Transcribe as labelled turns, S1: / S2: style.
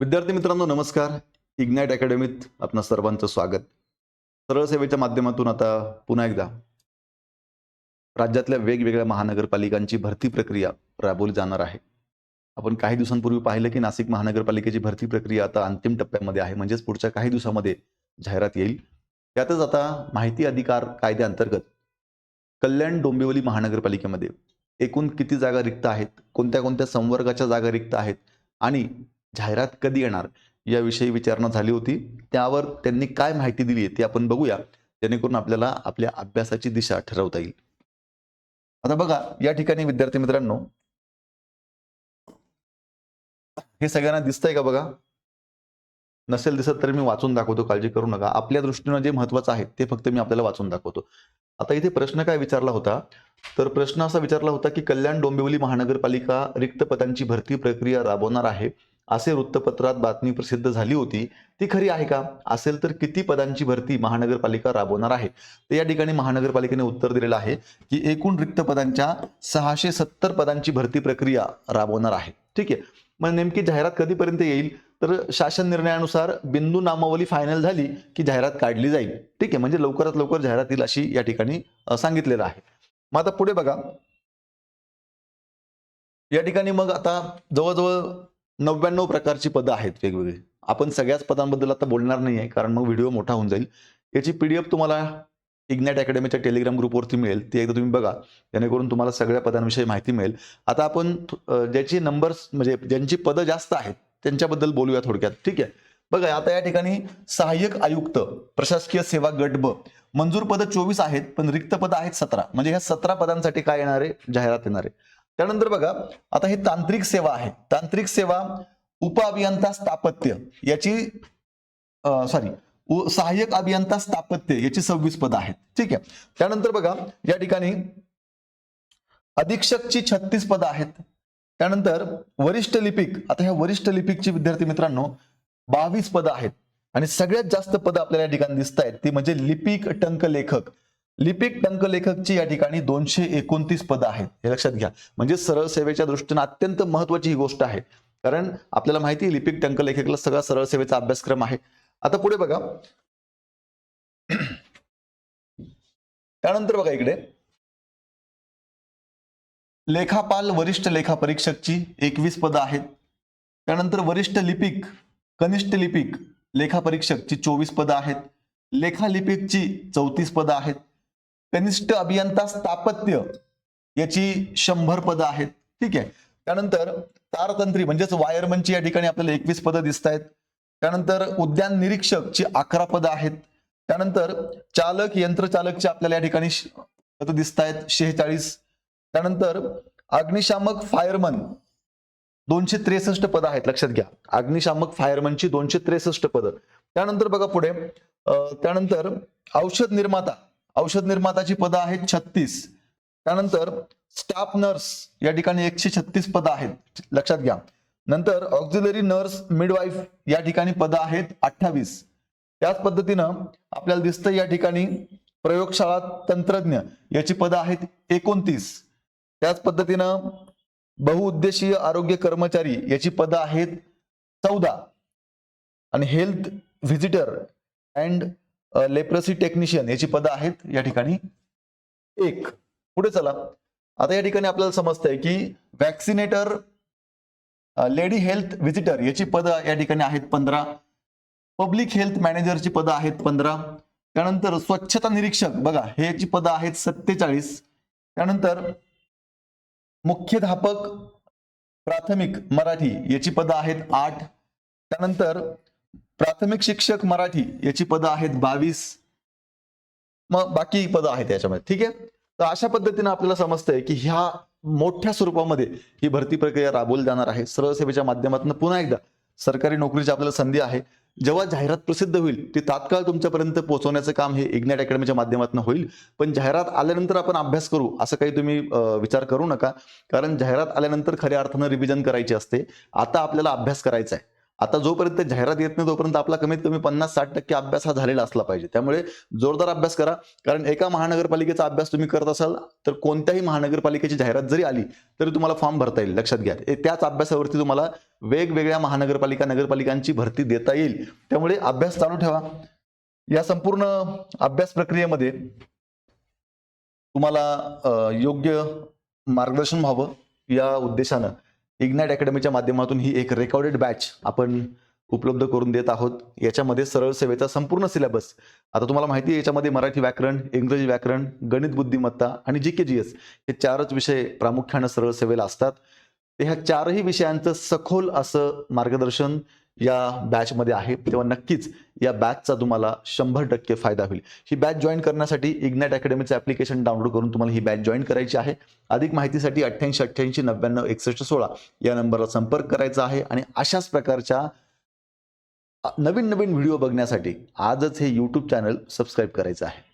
S1: विद्यार्थी मित्रांनो नमस्कार. इग्नाईट अकॅडमीत आपणा सर्वांचं स्वागत. सरळ सेवेच्या माध्यमातून आता पुन्हा एकदा राज्यातल्या वेगवेगळ्या महानगरपालिकांची भरती प्रक्रिया राबवली जाणार आहे. आपण काही दिवसांपूर्वी पाहिलं की नाशिक महानगरपालिकेची भरती प्रक्रिया आता अंतिम टप्प्यामध्ये आहे. म्हणजेच पुढच्या काही दिवसामध्ये जाहिरात येईल. त्यातच आता माहिती अधिकार कायद्याअंतर्गत कल्याण डोंबिवली महानगरपालिकेमध्ये एकूण किती जागा रिक्त आहेत? कोणत्या कोणत्या संवर्गाच्या जागा रिक्त आहेत? आणि जाहिरात कधी येणार याविषयी विचारणा झाली होती. त्यावर त्यांनी काय माहिती दिली आहे ते आपण बघूया. जेणेकरून आपल्याला आपल्या अभ्यासाची दिशा ठरवता येईल. आता बघा या ठिकाणी विद्यार्थी मित्रांनो हे सगळ्यांना दिसतंय का बघा? नसेल दिसत तर मी वाचून दाखवतो काळजी करू नका. आपल्या दृष्टीनं जे महत्वाचं आहे ते फक्त मी आपल्याला वाचून दाखवतो. आता इथे प्रश्न काय विचारला होता? तर प्रश्न असा विचारला होता की कल्याण डोंबिवली महानगरपालिका रिक्त पदांची भरती प्रक्रिया राबवणार आहे. असे वृत्तपत्रात बातमी प्रसिद्ध झाली होती. ती खरी आहे का? असेल तर किती पदांची भरती महानगरपालिका राबवणार आहे? तर या ठिकाणी महानगरपालिकेने उत्तर दिलेलं आहे की एकूण रिक्त पदांच्या सहाशे सत्तर पदांची भरती प्रक्रिया राबवणार आहे. ठीक आहे. मग नेमकी जाहिरात कधीपर्यंत येईल? तर शासन निर्णयानुसार बिंदू नामावली फायनल झाली की जाहिरात काढली जाईल. ठीक आहे. म्हणजे लवकरात लवकर जाहिरात येईल अशी या ठिकाणी सांगितलेलं आहे. मग आता पुढे बघा. या ठिकाणी मग आता जवळजवळ नव्याण्णव प्रकारची पदं आहेत वेगवेगळी. आपण सगळ्याच पदांबद्दल आता बोलणार नाही आहे कारण मग व्हिडिओ मोठा होऊन जाईल. याची पीडीएफ तुम्हाला इग्नॅट अकॅडमीच्या टेलिग्राम ग्रुपवरती मिळेल. ती एकदा तुम्ही बघा. जेणेकरून तुम्हाला सगळ्या पदांविषयी माहिती मिळेल. आता आपण ज्याची नंबर्स म्हणजे ज्यांची पदं जास्त आहेत त्यांच्याबद्दल बोलूया थोडक्यात. ठीक आहे? बघा आता या ठिकाणी सहाय्यक आयुक्त प्रशासकीय सेवा गट ब मंजूर पद चोवीस आहेत पण रिक्त पद आहेत सतरा. म्हणजे ह्या सतरा पदांसाठी काय येणार आहे? जाहिरात येणार आहे. त्यानंतर बघा आता हे तांत्रिक सेवा आहे. तांत्रिक सेवा उप अभियंता स्थापत्य याची सॉरी सहाय्यक अभियंता स्थापत्य याची सव्वीस पद आहेत. ठीक आहे? त्यानंतर बघा या ठिकाणी अधीक्षकची छत्तीस पदं आहेत. त्यानंतर वरिष्ठ लिपिक आता ह्या वरिष्ठ लिपिकची विद्यार्थी मित्रांनो बावीस पदं आहेत. आणि सगळ्यात जास्त पदं आपल्याला या ठिकाणी दिसत आहेत ती म्हणजे लिपिक टंक लेखक लिपिक टंक लेखकची या ठिकाणी दोनशे एकोणतीस पदं आहेत. हे लक्षात घ्या. म्हणजे सरळ सेवेच्या दृष्टीने अत्यंत महत्वाची ही गोष्ट आहे. कारण आपल्याला माहिती लिपिक टंक लेखकला सगळा सरळ सेवेचा अभ्यासक्रम आहे. आता पुढे बघा. त्यानंतर बघा इकडे. लेखापाल वरिष्ठ लेखा परीक्षकची एकवीस पदं आहेत. त्यानंतर वरिष्ठ लिपिक कनिष्ठ लिपिक लेखा परीक्षकची चोवीस पदं आहेत. लेखा लिपिकची चौतीस पदं आहेत. कनिष्ठ अभियंता स्थापत्य याची शंभर पदं आहेत. ठीक आहे. त्यानंतर तारतंत्री म्हणजेच वायरमनची या ठिकाणी आपल्याला एकवीस पदं दिसत आहेत त्यानंतर उद्यान निरीक्षकची अकरा पदं आहेत. त्यानंतर चालक यंत्रचालकची आपल्याला या ठिकाणी पदं दिसत आहेत शेहेचाळीस. त्यानंतर अग्निशामक फायरमन दोनशे त्रेसष्ट पदं आहेत लक्षात घ्या. अग्निशामक फायरमनची दोनशे त्रेसष्ट पदं. त्यानंतर बघा पुढे. त्यानंतर औषध निर्माता औषध निर्माताची पदं आहेत छत्तीस. त्यानंतर स्टाफ नर्स या ठिकाणी एकशे छत्तीस पदं आहेत. लक्षात घ्या. नंतर ऑक्झिलरी नर्स मिडवाईफ या ठिकाणी पदं आहेत अठ्ठावीस. त्याच पद्धतीनं आपल्याला दिसतं या ठिकाणी प्रयोगशाळा तंत्रज्ञ याची पदं आहेत एकोणतीस. त्याच पद्धतीनं बहुउद्देशीय आरोग्य कर्मचारी याची पदं आहेत चौदा. आणि health visitor and leprosy technician याची पदं आहेत या ठिकाणी. एक पुढे चला. आता या ठिकाणी आपल्याला समजतंय की वॅक्सिनेटर लेडी हेल्थ व्हिजिटर याची पदं या ठिकाणी आहेत पंधरा. पब्लिक हेल्थ मॅनेजरची पदं आहेत पंधरा. त्यानंतर स्वच्छता निरीक्षक बघा हे याची पदं आहेत सत्तेचाळीस. त्यानंतर मुख्याध्यापक प्राथमिक मराठी याची पदं आहेत आठ. त्यानंतर प्राथमिक शिक्षक मराठी याची पदं आहेत बावीस. मग बाकी पदं आहेत याच्यामध्ये ठीक आहे? तर अशा पद्धतीनं आपल्याला समजतंय की ह्या मोठ्या स्वरूपामध्ये ही भरती प्रक्रिया राबवली जाणार आहे. सरळ सेवेच्या माध्यमातून पुन्हा एकदा सरकारी नोकरीची आपल्याला संधी आहे. जेव्हा जाहिरात प्रसिद्ध होईल ती तात्काळ तुमच्यापर्यंत पोहोचवण्याचं काम हे इग्नॅट अकॅडमीच्या माध्यमातून होईल. पण जाहिरात आल्यानंतर आपण अभ्यास करू असं काही तुम्ही विचार करू नका. कारण जाहिरात आल्यानंतर खऱ्या अर्थानं रिव्हिजन करायची असते. आता आपल्याला अभ्यास करायचा आहे. आता जोपर्यंत जाहिरात येत नाही तोपर्यंत आपला कमीत कमी पन्नास साठ टक्के अभ्यास हा झालेला असला पाहिजे. त्यामुळे जोरदार अभ्यास करा. कारण एका महानगरपालिकेचा अभ्यास तुम्ही करत असाल तर कोणत्याही महानगरपालिकेची जाहिरात जरी आली तरी तुम्हाला फॉर्म भरता येईल लक्षात घ्या. त्याच अभ्यासावरती तुम्हाला वेगवेगळ्या महानगरपालिका नगरपालिकांची भरती देता येईल. त्यामुळे अभ्यास चालू ठेवा. या संपूर्ण अभ्यास प्रक्रियेमध्ये तुम्हाला योग्य मार्गदर्शन व्हावं या उद्देशानं. इग्नाइट अकॅडमीच्या माध्यमातून ही एक रेकॉर्डेड बॅच आपण उपलब्ध करून देत आहोत. याच्यामध्ये सरळ सेवेचा संपूर्ण सिलेबस आता तुम्हाला माहिती आहे याच्यामध्ये मराठी व्याकरण इंग्रजी व्याकरण गणित बुद्धिमत्ता आणि जी के जी एस हे चारच विषय प्रामुख्यानं सरळ सेवेला असतात. ह्या चारही विषयांचं सखोल असं मार्गदर्शन या बॅचमध्ये आहे तेव्हा नक्कीच या बॅचचा तुम्हाला शंभर टक्के फायदा होईल. ही बॅच जॉईन करण्यासाठी इग्नॅट अकॅडमीचं ॲप्लिकेशन डाउनलोड करून तुम्हाला ही बॅच जॉईन करायची आहे. अधिक माहितीसाठी अठ्ठ्याऐंशी अठ्ठ्याऐंशी नव्याण्णव एकसष्ट सोळा या नंबरला संपर्क करायचा आहे आणि अशाच प्रकारच्या नवीन नवीन व्हिडिओ बघण्यासाठी आजच हे यूट्यूब चॅनल सबस्क्राईब करायचं आहे.